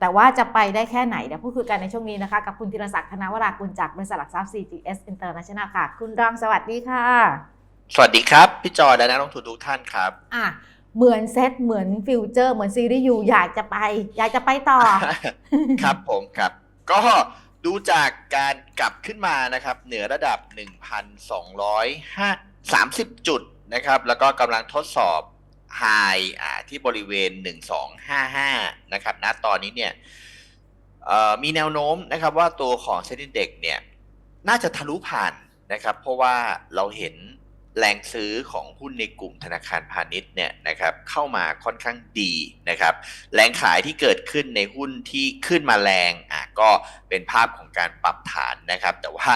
แต่ว่าจะไปได้แค่ไหนเดี๋ยวพูดคุยกันในช่วงนี้นะคะกับคุณธีรศักดิ์ธนวรากุลจากบริษัทหลักทรัพย์ CGS International ค่ะ คุณรองสวัสดีค่ะ สวัสดีครับ พี่จอยและนักลงทุนทุกท่านครับ อะเหมือนเซตเหมือนฟิวเจอร์ เหมือนซีรีส์อยู่อยากจะไป อยากจะไปต่อ ครับผมครับ ก็ดูจากการกลับขึ้นมานะครับ เหนือระดับ 1,230 จุดนะครับ แล้วก็กำลังทดสอบ ไฮที่บริเวณ 1255 นะครับณตอนนี้เนี่ยมีแนวโน้มนะครับว่าตัวของเซ็นดิเด็กเนี่ยน่าจะทะลุผ่านนะครับ เพราะว่าเราเห็นแรงซื้อของหุ้นในกลุ่มธนาคารพาณิชย์เนี่ยนะครับเข้ามาค่อนข้างดีนะครับ แรงขายที่เกิดขึ้นในหุ้นที่ขึ้นมาแรงอะก็เป็นภาพของการปรับฐานนะครับ แต่ว่า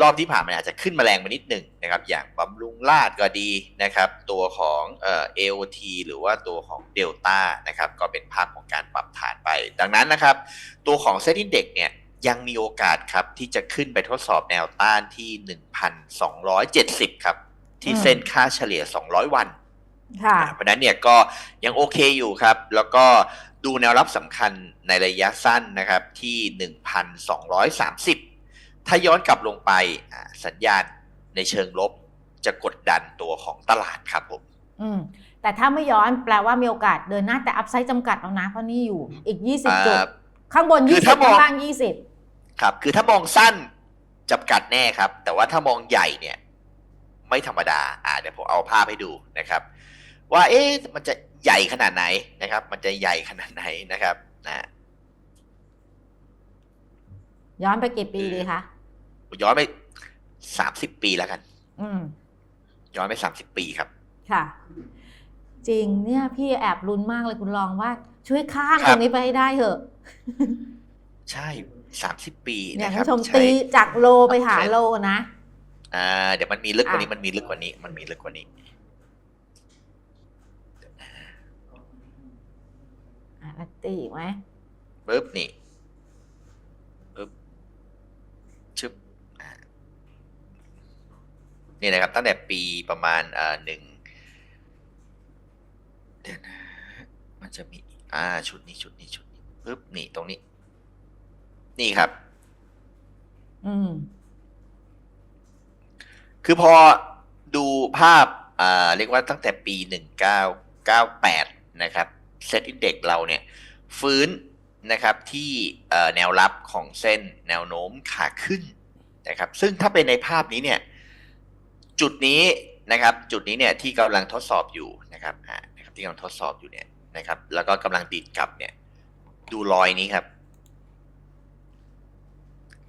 รอบที่ผ่านมาอาจจะขึ้นมาแรงมานิดหนึ่งนะครับ อย่างบำรุงราดก็ดีนะครับ ตัวของเอ่อ AOT หรือว่าตัวของเดลต้านะครับ ก็เป็นภาพของการปรับฐานไป ดังนั้นนะครับ ตัวของเซ็นดิเด็กเนี่ยยังมีโอกาสครับ ที่จะขึ้นไปทดสอบแนวต้านที่ 1,270 ครับ ที่อืมเส้นค่าเฉลี่ย 200 วันค่ะเพราะฉะนั้นเนี่ยก็ยังโอเคอยู่ครับ แล้วก็ดูแนวรับสำคัญในระยะสั้นนะครับที่ 1,230 ถ้าย้อนกลับลงไปอ่าสัญญาณในเชิงลบจะกดดันตัวของตลาดครับผมอืมแต่ถ้าไม่ย้อนแปลว่ามีโอกาสเดินหน้าแต่อัพไซด์จำกัดแล้วนะเพราะนี่อยู่อีก 20 จุดอ่าข้างบนคือ20ถ้ามองข้างล่าง 20 ครับ คือถ้ามองสั้นจำกัดแน่ครับ แต่ว่าถ้ามองใหญ่เนี่ย ไม่ธรรมดา อ่าเดี๋ยวผมเอาภาพให้ดูนะครับ ว่าเอ๊ะมันจะใหญ่ขนาดไหนนะครับ มันจะใหญ่ขนาดไหนนะครับนะ ย้อนไปกี่ปีดีคะย้อนไปสามสิบปีแล้วกัน อืม ย้อนไปสามสิบปีครับ ค่ะ จริงเนี่ยพี่แอบลุ้นมากเลยคุณลองว่า ช่วยข้ามครัตรบงนี้ไปให้ได้เถอะ ใช่สามสิบปีเนี่ยนะคคุรัณบผู้ชมใช่ตีจากโลไปหาโลนะอ่าเดี๋ยวมันมีลึกกว่านี้อะมันมีลึกกว่านี้ มันมีลึกกว่านี้อะแล้วตีอีกไหมปึ๊บนี่ปึ๊บชึบอ่า นี่นะครับ ตั้งแต่ปีประมาณเอ่อหนึ่งเดี๋ยวนะมันจะมีอ่าชุดนี้ชุดนี้ชุดนี้ปึ๊บนี่ตรงนี้ นี่ครับ อืม คือพอดูภาพอ่าเรียกว่าตั้งแต่ปี1998นะครับเซตอินเด็กเราเนี่ย ฟื้นนะครับที่เอ่อแนวรับของเส้นแนวโน้มขาขึ้นนะครับ ซึ่งถ้าเป็นในภาพนี้เนี่ย จุดนี้นะครับ จุดนี้เนี่ยที่กำลังทดสอบอยู่นะครับอ่านะครับที่กำลังทดสอบอยู่เนี่ยนะครับ แล้วก็กำลังดีดกลับเนี่ยดูรอยนี้ครับ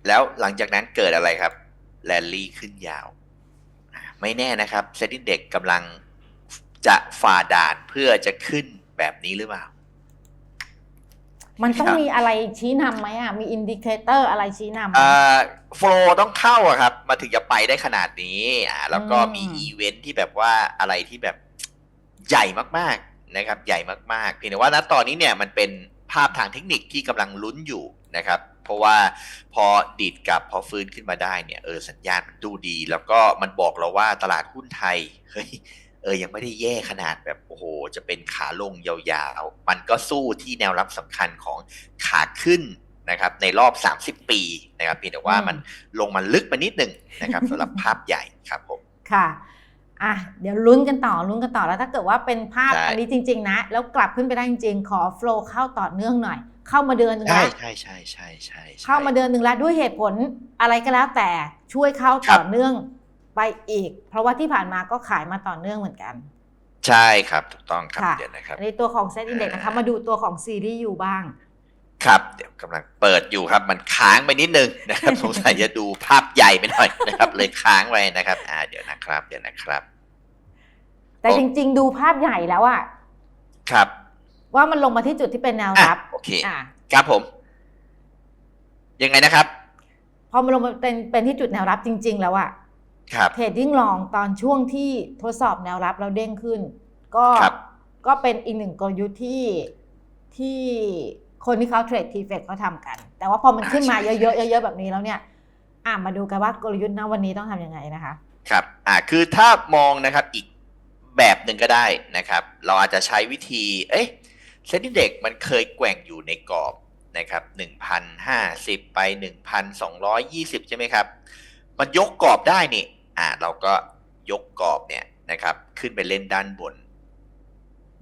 แล้วหลังจากนั้นเกิดอะไรครับแลนลี่ขึ้นยาว ไม่แน่นะครับเซตินเด็กกำลังจะฝ่าด่านเพื่อจะขึ้นแบบนี้หรือเปล่า มันต้องครับมีอะไรชี้นำไหมอะ มีอินดิเคเตอร์อะไรชี้นำไหมอ่าโฟลต้องเข้าอะครับ มาถึงจะไปได้ขนาดนี้อ่าแล้วก็อืมมีอีเวนท์ที่แบบว่าอะไรที่แบบใหญ่มากๆนะครับ ใหญ่มากๆ เพียงแต่ว่าณตอนนี้เนี่ยมันเป็นภาพทางเทคนิคที่กำลังลุ้นอยู่นะครับ เพราะว่าพอดีดกลับพอฟื้นขึ้นมาได้เนี่ยเออสัญญาณมันดูดี แล้วก็มันบอกเราว่าตลาดหุ้นไทยเฮ้ย เออยังไม่ได้แย่ขนาดแบบโอ้โห จะเป็นขาลงยาวๆ มันก็สู้ที่แนวรับสำคัญของขาขึ้นนะครับในรอบ 30 ปีนะครับเพียงแต่ว่ามันลงมาลึกไปนิดหนึ่งนะครับสำหรับภาพใหญ่ครับผมค่ะอะเดี๋ยวลุ้นกันต่อลุ้นกันต่อแล้วถ้าเกิดว่าเป็นภาพใช่อันนี้จริง ๆ นะ แล้วกลับขึ้นไปได้จริง ๆ ขอโฟล์เข้าต่อเนื่องหน่อย เข้ามาเดือนหนึ่งใช่แล้วใช่ใช่ใช่ใช่ใช่เข้ามาเดือนหนึ่งแล้วด้วยเหตุผลอะไรก็แล้วแต่ช่วยเข้าครัต่บอเนื่อง ไปอีก เพราะว่าที่ผ่านมาก็ขายมาต่อเนื่องเหมือนกัน ใช่ครับถูกต้องครับค่ะ เดี๋ยวนะครับอันนี้ตัวของเซตอินเด็กนะคะมาดูตัวของซีรีส์อยู่บ้าง ครับเดี๋ยวกำลังเปิดอยู่ครับ มันค้างไปนิดนึงนะครับ สงสัยจะดูภาพใหญ่ไปหน่อยนะครับ เลยค้างไว้นะครับ อ่าเดี๋ยวนะครับ เดี๋ยวนะครับ แต่โอ้ จริง ๆ ดูภาพใหญ่แล้วอะครับว่ามันลงมาที่จุดที่เป็นแนวอะรับโอเค อะครับผม ยังไงนะครับ พอมันลงมาเป็นเป็นที่จุดแนวรับจริง ๆ แล้วอะครับ เทรดดิ้งลองตอนช่วงที่ทดสอบแนวรับแล้วเด้งขึ้น ก็ครับก็เป็นอีกหนึ่งกลยุทธ์ที่ที่คนที่เขาเทรดทีเฟกเขาทำกัน แต่ว่าพอมันขึ้นมาเยอะๆเยอะๆแบบนี้แล้วเนี่ยอะมาดูกันว่ากลยุทธ์ณวันนี้ต้องทำยังไงนะคะ ครับอ่าคือถ้ามองนะครับอีกแบบหนึ่งก็ได้นะครับ เราอาจจะใช้วิธี เอ๊ะเซ็นดิเด็กมันเคยแกว่งอยู่ในกรอบนะครับหนึ่งพันห้าสิบไปหนึ่งพันสองร้อยยี่สิบใช่ไหมครับ มันยกกรอบได้นี่ อ่าเราก็ยกกรอบเนี่ยนะครับ ขึ้นไปเล่นด้านบน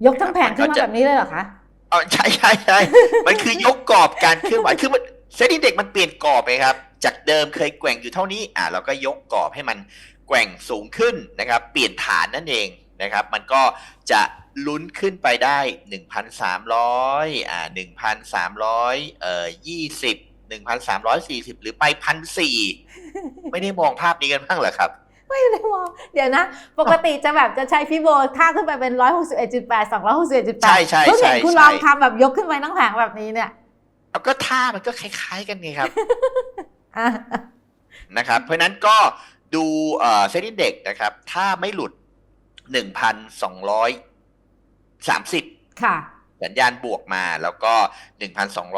ยกทั้งแผงขึ้นมาแบบนี้เลยเหรอคะอ๋อใช่ใช่ใช่มันคือยกกรอบการเคลื่อนไหวคือมันเซตอินเด็กมันเปลี่ยนกรอบไปครับ จากเดิมเคยแกว่งอยู่เท่านี้อ่าเราก็ยกกรอบให้มันแกว่งสูงขึ้นนะครับ เปลี่ยนฐานนั่นเองนะครับ มันก็จะลุ้นขึ้นไปได้หนึ่งพันสามร้อยอ่าหนึ่งพันสามร้อยเอ่อยี่สิบ หนึ่งพันสามร้อยสี่สิบหรือไปพันสี่ไม่ได้มองภาพนี้กันบ้างเหรอครับไม่ได้มองเดี๋ยวนะ ปกติจะแบบจะใช้ฟิโบท่าขึ้นไปเป็นร้อยหกสิบเอ็ดจุดแปดสองร้อยหกสิบเอ็ดจุดแปดใช่ใช่เพิ่งเห็นใช่คุณใช่ลองทำแบบยกขึ้นไปทั้งแผงแบบนี้เนี่ยแล้วก็ท่ามันก็คล้ายๆกันไงครับอะนะครับ เพราะฉะนั้นก็ดูเอ่อเซ็นดินเด็กนะครับ ถ้าไม่หลุด1,230ค่ะ สัญญาณบวกมาแล้วก็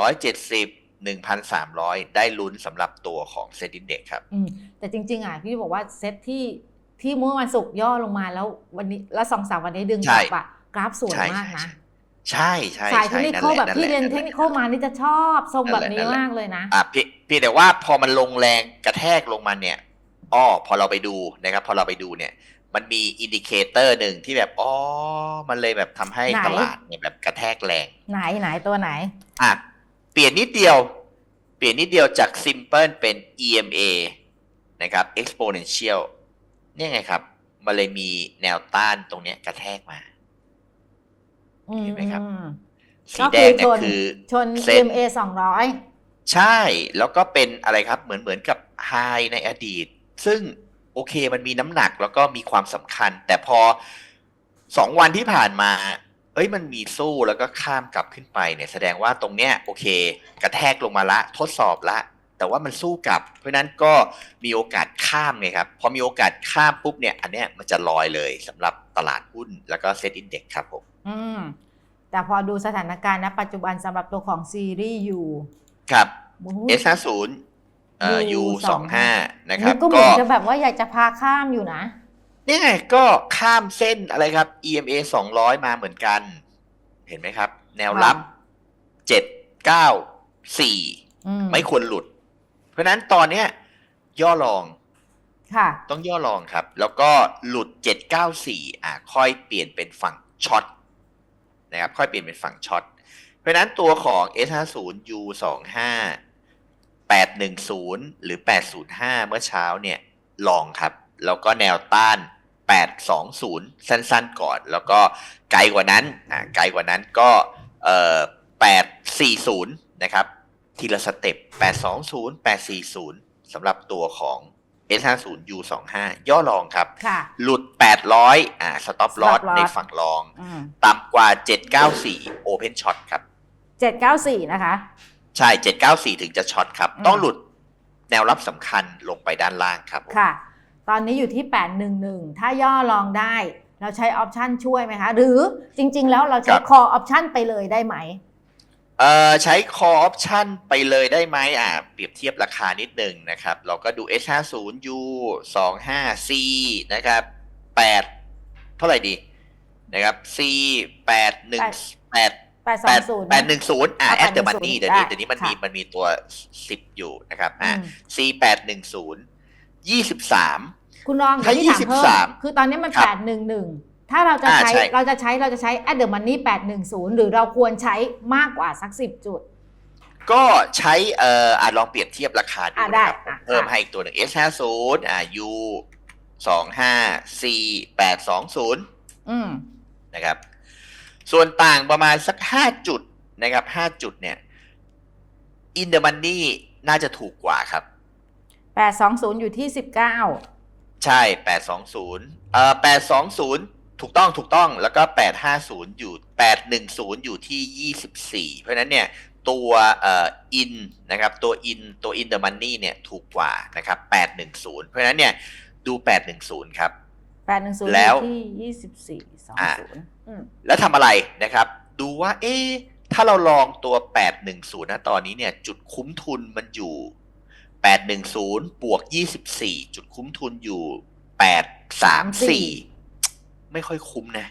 1,270 1,300 ได้ลุ้นสำหรับตัวของเซ็นดินเด็กครับอืมแต่จริง ๆ อะพี่บอกว่าเซตที่ที่เมื่อวันศุกร์ย่อลงมาแล้ววันนี้แล้วสองสามวันนี้ดึงกลับอะกราฟสวยใช่มากนะใช่ใช่สายเทใช่คนินั่นคอลแหละแบบที่เรียนนั่นเทแหคละนิคอลมานี่จะชอบทรงนั่แบนบแหละนี้นั่นแหละมากเลยนะอะพี่พี่แต่ว่าพอมันลงแรงกระแทกลงมาเนี่ยอ้อพอเราไปดูนะครับพอเราไปดูเนี่ยมันมีอินดิเคเตอร์หนึ่งที่แบบอ๋อมันเลยแบบทำให้ไหนตลาดเนี่ยแบบกระแทกแรง ไหนไหนตัวไหนอะ เปลี่ยนนิดเดียว เปลี่ยนนิดเดียวจาก simple เป็น EMA นะครับ exponential เนี่ยไงครับมันเลยมีแนวต้านตรงเนี้ยกระแทกมาอืมเห็นไหมครับอืมสีก็แดคืองชนเนี่ยคือชนเซ็น EMA สองร้อยใช่แล้วก็เป็นอะไรครับเหมือนเหมือนกับไฮในอดีต ซึ่งโอเคมันมีน้ำหนักแล้วก็มีความสำคัญ แต่พอสองวันที่ผ่านมา เอ้ยมันมีสู้แล้วก็ข้ามกลับขึ้นไปเนี่ยแสดงว่าตรงเนี้ยโอเค กระแทกลงมาละ ทดสอบละ แต่ว่ามันสู้กลับ เพราะฉะนั้นก็มีโอกาสข้ามไงครับพอมีโอกาสข้ามปุ๊บเนี่ยอันเนี้ยมันจะลอยเลยสำหรับตลาดหุ้นแล้วก็เซ็ตอินเด็กครับผมอืมแต่พอดูสถานการณ์ณปัจจุบันสำหรับตัวของซีรีส์ยูครับโอ้โห S 5 0เอ่อ U 2 5นะครับ ก็เหมือนจะแบบว่าอยากจะพาข้ามอยู่นะ นี่ไงก็ข้ามเส้นอะไรครับ EMA 200มาเหมือนกัน เห็นไหมครับ แนวรับ7 9 4อืมไม่ควรหลุด เพราะฉะนั้นตอนเนี้ย ย่อลองค่ะ ต้องย่อลองครับ แล้วก็หลุด794อะค่อยเปลี่ยนเป็นฝั่งช็อตนะครับ ค่อยเปลี่ยนเป็นฝั่งช็อตเพราะฉะนั้นตัวของ S50 U25 810 หรือ 805 เมื่อเช้าเนี่ย ลองครับ แล้วก็แนวต้าน 820 สั้นๆก่อน แล้วก็ไกลกว่านั้นอ่าไกลกว่านั้นก็เอ่อ840 นะครับ ทีละสเต็ป820 840สำหรับตัวของ S50 U25 ย่อลองครับค่ะหลุด 800 อ่าสต็อปลอ Stop ส loss ในฝั่งรองอืมต่ำกว่า 794 Open Shot ครับเจ็ดเก้าสี่นะคะ ใช่ 794 ถึงจะช็อตครับอืมต้องหลุดแนวรับสำคัญลงไปด้านล่างครับผมค่ะ ตอนนี้อยู่ที่แปดหนึ่งหนึ่งถ้าย่อลองได้ เราใช้ออปชันช่วยไหมคะ หรือจริง ๆ แล้วเราใช้ call option ไปเลยได้ไหมเอ่อใช้ call option ไปเลยได้ไหมอ่าเปรียบเทียบราคานิดหนึ่งนะครับ เราก็ดู S50 U 25 C นะครับ 8 เท่าไหร่ดีนะครับ C 8 1 8แปดสองศูนย์แปดหนึ่งศูนย์อ่าอะแอดเดอร์มันนี่810เดี๋ยวนี้ได้เดี๋ยวนี้มันมีค่ะมันมีตัวสิบอยู่นะครับอ่าอืม C แปดหนึ่งศูน ย์ยี่สิบสาม คุณลองถ้าที่ถามเพิ่ม23คือตอนนี้มันครับแปดหนึ่งหนึ่งถ้าเราจะอ่าใช้ใช่ เราจะใช้เราจะใช้ at the money แปดหนึ่งศูนย์หรือเราควรใช้มากกว่าสักสิบจุด ก็ใช้เอ่ออ่าลองเปรียบเทียบราคาดูอะได้นะครับ อะเพิ่มค่ะ ให้อีกตัวหนึ่ง S ห้าศูนย์อ่า U สองห้า C แปดสองศูนย์อืมนะครับ ส่วนต่างประมาณสักห้าจุดนะครับห้าจุดเนี่ย In the money น่าจะถูกกว่าครับ แปดสองศูนย์อยู่ที่สิบเก้าใช่820เอ่อ820ถูกต้องถูกต้องแล้วก็850อยู่810อยู่ที่24เพราะฉะนั้นเนี่ยตัวเอ่อ in นะครับตัว in ตัว in the money เนี่ยถูกกว่านะครับ810เพราะฉะนั้นเนี่ยดู810ครับแปดหนึ่งศูนย์แล้อวยู่ที่ยี่สิบสี่สองศูนย์อืมแล้วทำอะไรนะครับ ดูว่าเอ๊ะถ้าเราลองตัว 810นะตอนนี้เนี่ย จุดคุ้มทุนมันอยู่ 810บวก24จุดคุ้มทุนอยู่834ไม่ค่อยคุ้มนะ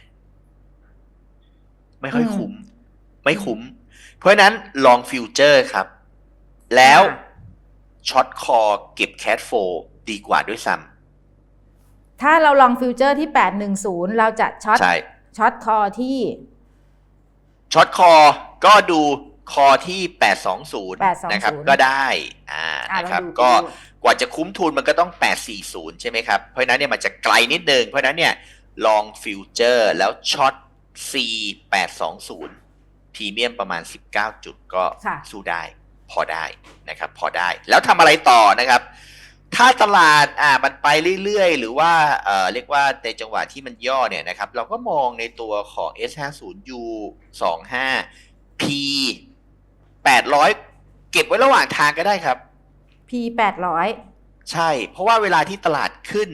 ไม่ค่อยคุ้ม ไม่คุ้ม เพราะฉะนั้นลองฟิวเจอร์ครับ แล้วช็อตคอเก็บแค t โฟดีกว่าด้วยซ้ถ้าเราลองฟิวเจอร์ที่810เราจะช็อตำใช่ช็อตคอที่ช็อตคอก็ดู คอที่820 820 นะครับ ก็ได้อ่าอะนะครับเราดูก็ดูกว่าจะคุ้มทุนมันก็ต้อง 840 ใช่ไหมครับ เพราะฉะนั้นเนี่ยมันจะไกลนิดนึง เพราะฉะนั้นเนี่ยลองฟิวเจอร์แล้วช็อต C 820พรีเมียมประมาณ 19 จุดก็ค่ะสู้ได้ พอได้นะครับ พอได้ แล้วทำอะไรต่อนะครับ ถ้าตลาดอ่ามันไปเรื่อยๆ หรือว่าเอ่อเรียกว่าในจังหวะที่มันย่อเนี่ยนะครับ เราก็มองในตัวของ S50U 25 P 800เก็บไว้ระหว่างทางก็ได้ครับ P 800ใช่ เพราะว่าเวลาที่ตลาดขึ้น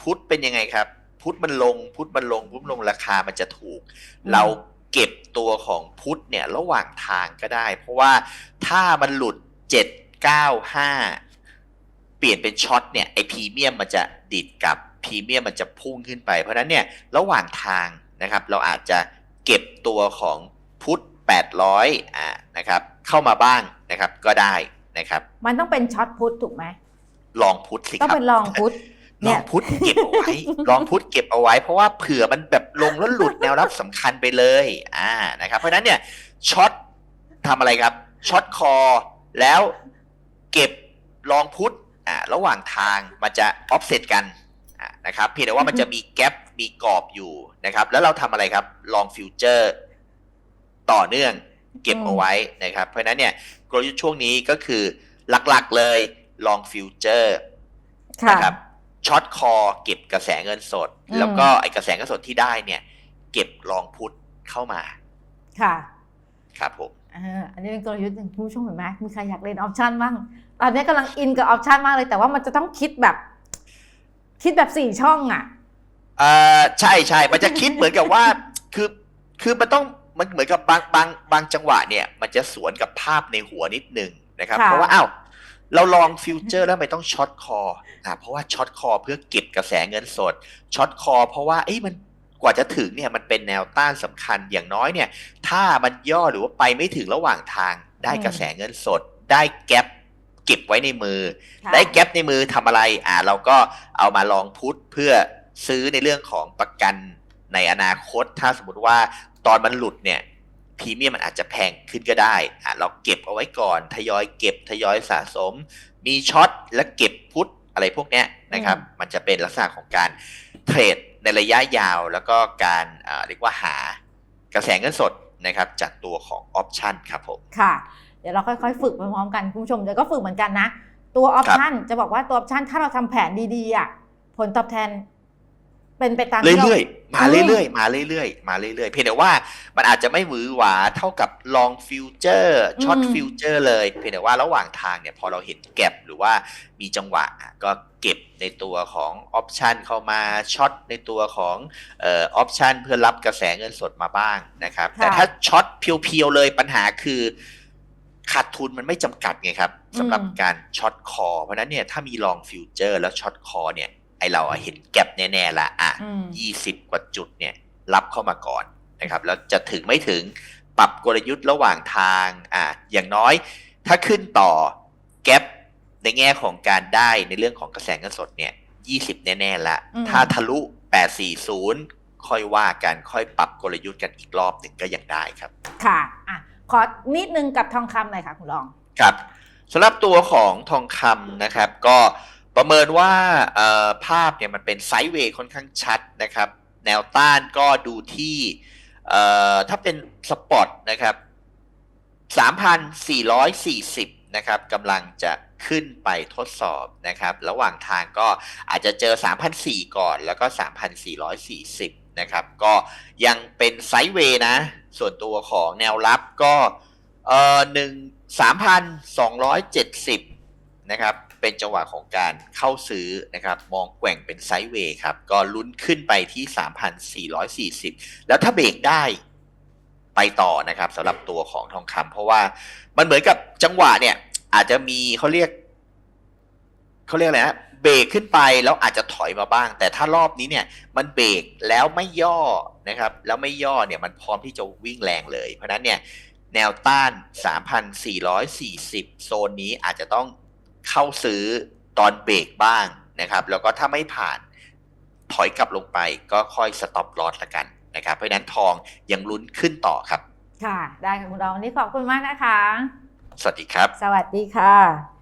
พุทธเป็นยังไงครับ พุทธมันลง พุทธมันลง พุทธลงราคามันจะถูกอืมเราเก็บตัวของพุทธเนี่ยระหว่างทางก็ได้ เพราะว่าถ้ามันหลุด795เปลี่ยนเป็นช็อตเนี่ยไอพรีเมียมมันจะดิดกลับพรีเมียมมันจะพุ่งขึ้นไป เพราะฉะนั้นเนี่ยระหว่างทางนะครับ เราอาจจะเก็บตัวของพุทธ 800อ่านะครับเข้ามาบ้างนะครับก็ได้นะครับ มันต้องเป็นช็อตพุทถูกไหมลองพุทธสิคต้องรับเป็นลองพุทลเนี่อยงพุทธเก็บเอาไว้ ลองพุทธเก็บเอาไว้ เพราะว่าเผื่อมันแบบลงแล้วหลุดแนวรับสำคัญไปเลยอ่านะครับ เพราะฉะนั้นเนี่ยช็อตทำอะไรครับช็อตคอแล้วเก็บลองพุทธอ่าระหว่างทางมันจะออฟเซตกันอ่านะครับเพียงแต่ว่ามันจะมีแกลบมีกรอบอยู่นะครับ แล้วเราทำอะไรครับลองฟิวเจอร์ ต่อเนื่องเก็บเอาไว้นะครับ เพราะฉะนั้นเนี่ยกลยุทธ์ช่วงนี้ก็คือหลักๆเลยลองฟิวเจอร์ค่ะนะครับช็อตคอเก็บกระแสเงินสดอืมแล้วก็ไอกระแสเงินสดที่ได้เนี่ย เก็บรองพุทธเข้ามา ค่ะ ครับผมอ่าอันนี้เป็นกลยุทธ์หนึ่งผู้ชมเห็นไหมมีใครอยากเล่นออปชันบ้างตอนนี้กำลังอินกับออปชันมากเลย แต่ว่ามันจะต้องคิดแบบ คิดแบบสี่ช่องอะเอ่อใช่ใช่มันจะคิดเหมือนกับว่า คือคือมันต้อง มันเหมือนกับบางบางบางจังหวะเนี่ยมันจะสวนกับภาพในหัวนิดนึงนะครับค่ะเพราะว่าอ้าวเราลองฟิวเจอร์แล้วไม่ต้องช็อตคออ่าเพราะว่าช็อตคอเพื่อเก็บกระแสเงินสดช็อตคอเพราะว่าเอ้ยมันกว่าจะถึงเนี่ยมันเป็นแนวต้านสำคัญอย่างน้อยเนี่ย ถ้ามันย่อหรือว่าไปไม่ถึงระหว่างทาง ได้อืมกระแสเงินสด ได้แก๊ปเก็บไว้ในมือค่ะได้แก๊ปในมือทำอะไรอ่าเราก็เอามาลองพุทเพื่อซื้อในเรื่องของประกันในอนาคต ถ้าสมมติว่า ตอนมันหลุดเนี่ยพรีเมียมมันอาจจะแพงขึ้นก็ได้อ่าเราเก็บเอาไว้ก่อน ทยอยเก็บทยอยสะสม มีช็อตและเก็บพุทอะไรพวกเนี้ยนะครับ มันจะเป็นลักษณะของการเทรดในระยะยาวแล้วก็การอ่าเรียกว่าหากระแสเงินสดนะครับจากตัวของออปชันครับผมค่ะ เดี๋ยวเราค่อยๆ ฝึกไปพร้อมกันคุณผู้ชมเดี๋ยวก็ฝึกเหมือนกันนะ ตัวออปชันจะบอกว่าตัวออปชันถ้าเราทำแผนดีๆอะผลตอบแทน เป็นไปตามที่าเรื่อยๆมาอืมเรื่อยๆมาเรื่อยๆมาเรื่อยๆเพียงแต่ว่ามันอาจจะไม่หวือหวาเท่ากับลองฟิวเจอร์ช็อตฟิวเจอร์เลยเพียงแต่ว่าระหว่างทางเนี่ยพอเราเห็นแก็บหรือว่ามีจังหวะอะก็เก็บในตัวของออปชันเข้ามาช็อตในตัวของเอ่อออปชันเพื่อรับกระแสเงินสดมาบ้างนะครับค่ะแต่ถ้าช็อตเพียวๆเลยปัญหาคือขาดทุนมันไม่จำกัดไงครับสำหรับอืมการช็อตคอเพราะฉะนั้นเนี่ยถ้ามีลองฟิวเจอร์แล้วช็อตคอเนี่ย ไอเราอะเห็นแก็บแน่ๆละอะอืมยี่สิบกว่าจุดเนี่ยรับเข้ามาก่อนนะครับแล้วจะถึงไม่ถึงปรับกลยุทธ์ระหว่างทางอ่าอย่างน้อยถ้าขึ้นต่อแกลบในแง่ของการได้ในเรื่องของกระแสเงินสดเนี่ยยี่สิบแน่ๆละอืมถ้าทะลุแปดสี่ศูนย์ค่อยว่ากันค่อยปรับกลยุทธ์กันอีกรอบหนึ่งก็ยังได้ครับ ค่ะอะขอนิดนึงกับทองคำหน่อยค่ะคุณรองครับสำหรับตัวของทองคำนะครับก็ ประเมินว่าภาพเนี่ยมันเป็นไซด์เวย์ค่อนข้างชัดนะครับ แนวต้านก็ดูที่ถ้าเป็นสปอตนะครับ 3,440 นะครับกำลังจะขึ้นไปทดสอบนะครับ ระหว่างทางก็อาจจะเจอ3,400ก่อนแล้วก็ 3,440 นะครับ ก็ยังเป็นไซด์เวย์นะ ส่วนตัวของแนวรับก็เอ่อหนึ่งสามพันสองร้อยเจ็ดสิบนะครับ เป็นจังหวะของการเข้าซื้อนะครับ มองแกว่งเป็นไซด์เวย์ครับ ก็ลุ้นขึ้นไปที่สามพันสี่ร้อยสี่สิบแล้วถ้าเบรกได้ไปต่อนะครับสำหรับตัวของทองคำเพราะว่ามันเหมือนกับจังหวะเนี่ย อาจจะมีเขาเรียกเขาเรียกอะไรนะเบรกขึ้นไปแล้วอาจจะถอยมาบ้าง แต่ถ้ารอบนี้เนี่ยมันเบรกแล้วไม่ย่อนะครับ แล้วไม่ย่อเนี่ยมันพร้อมที่จะวิ่งแรงเลย เพราะฉะนั้นเนี่ยแนวต้าน 3,440 โซนนี้อาจจะต้อง เข้าซื้อตอนเบรกบ้างนะครับ แล้วก็ถ้าไม่ผ่านถอยกลับลงไปก็ค่อยสต็อปลอสละกันนะครับ เพราะฉะนั้นทองยังลุ้นขึ้นต่อครับ ค่ะ ได้ค่ะคุณรองวันนี้ขอบคุณมากนะคะ สวัสดีครับ สวัสดีค่ะ